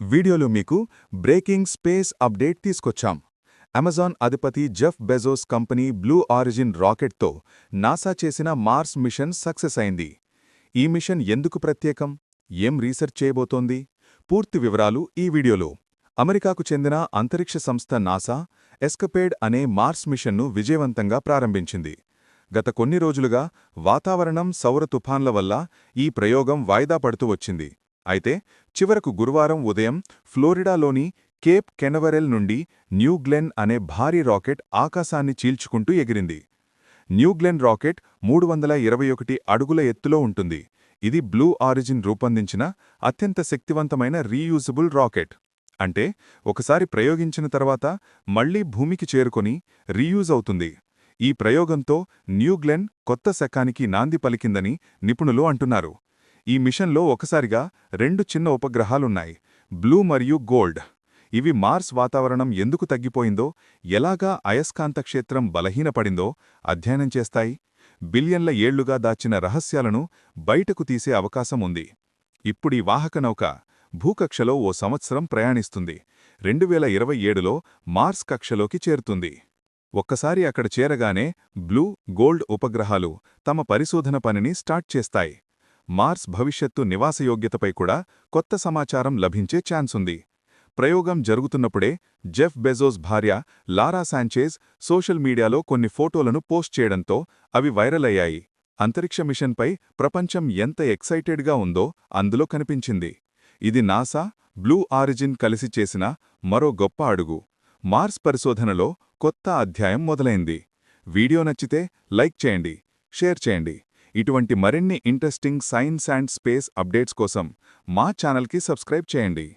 వీడియోలో మీకు breaking space update తీసుకొచ్చాం. అమెజాన్ అధిపతి Jeff Bezos company Blue Origin రాకెట్తో NASA చేసిన మార్స్ మిషన్ సక్సెస్ అయింది. ఈ మిషన్ ఎందుకు ప్రత్యేకం? ఏం రీసెర్చ్ చేయబోతోంది? పూర్తి వివరాలు ఈ వీడియోలో. అమెరికాకు చెందిన అంతరిక్ష సంస్థ నాసా ఎస్కపేడ్ అనే మార్స్ మిషన్ను విజయవంతంగా ప్రారంభించింది. గత కొన్ని రోజులుగా వాతావరణం సౌర తుఫాన్ల వల్ల ఈ ప్రయోగం వాయిదా పడుతూ వచ్చింది. అయితే చివరకు గురువారం ఉదయం ఫ్లోరిడాలోని కేప్ కెనవరెల్ నుండి న్యూగ్లెన్ అనే భారీ రాకెట్ ఆకాశాన్ని చీల్చుకుంటూ ఎగిరింది. న్యూగ్లెన్ రాకెట్ మూడు వందల ఇరవై ఒకటి అడుగుల ఎత్తులో ఉంటుంది. ఇది బ్లూ ఆరిజిన్ రూపొందించిన అత్యంత శక్తివంతమైన రీయూజబుల్ రాకెట్. అంటే ఒకసారి ప్రయోగించిన తర్వాత మళ్ళీ భూమికి చేరుకొని రీయూజ్ అవుతుంది. ఈ ప్రయోగంతో న్యూగ్లెన్ కొత్త శకానికి నాంది పలికిందని నిపుణులు అంటున్నారు. ఈ మిషన్లో ఒకసారిగా రెండు చిన్న ఉపగ్రహాలున్నాయి బ్లూ మరియు గోల్డ్. ఇవి మార్స్ వాతావరణం ఎందుకు తగ్గిపోయిందో ఎలాగా అయస్కాంత క్షేత్రం బలహీనపడిందో అధ్యయనం చేస్తాయి. బిలియన్ల ఏళ్ళుగా దాచిన రహస్యాలను బయటకు తీసే అవకాశం ఉంది. ఇప్పుడీ వాహక నౌక భూకక్షలో ఓ సంవత్సరం ప్రయాణిస్తుంది. రెండు వేల ఇరవై ఏడులో మార్స్ కక్షలోకి చేరుతుంది. ఒక్కసారి అక్కడ చేరగానే బ్లూ గోల్డ్ ఉపగ్రహాలు తమ పరిశోధన పనిని స్టార్ట్ చేస్తాయి. మార్స్ భవిష్యత్తు నివాసయోగ్యతపై కూడా కొత్త సమాచారం లభించే ఛాన్సుంది ప్రయోగం జరుగుతున్నప్పుడే జెఫ్ బెజోస్ భార్య లారా శాంచేజ్ సోషల్ మీడియాలో కొన్ని ఫోటోలను పోస్ట్ చేయడంతో అవి వైరల్ అయ్యాయి. అంతరిక్ష మిషన్పై ప్రపంచం ఎంత ఎక్సైటెడ్గా ఉందో అందులో కనిపించింది. ఇది నాసా బ్లూ ఆరిజిన్ కలిసి చేసిన మరో గొప్ప అడుగు. మార్స్ పరిశోధనలో కొత్త అధ్యాయం మొదలైంది. వీడియో నచ్చితే లైక్ చేయండి షేర్ చేయండి. ఇటువంటి మరిన్ని interesting science and space updates కోసం మా ఛానల్కి సబ్స్క్రైబ్ చేయండి.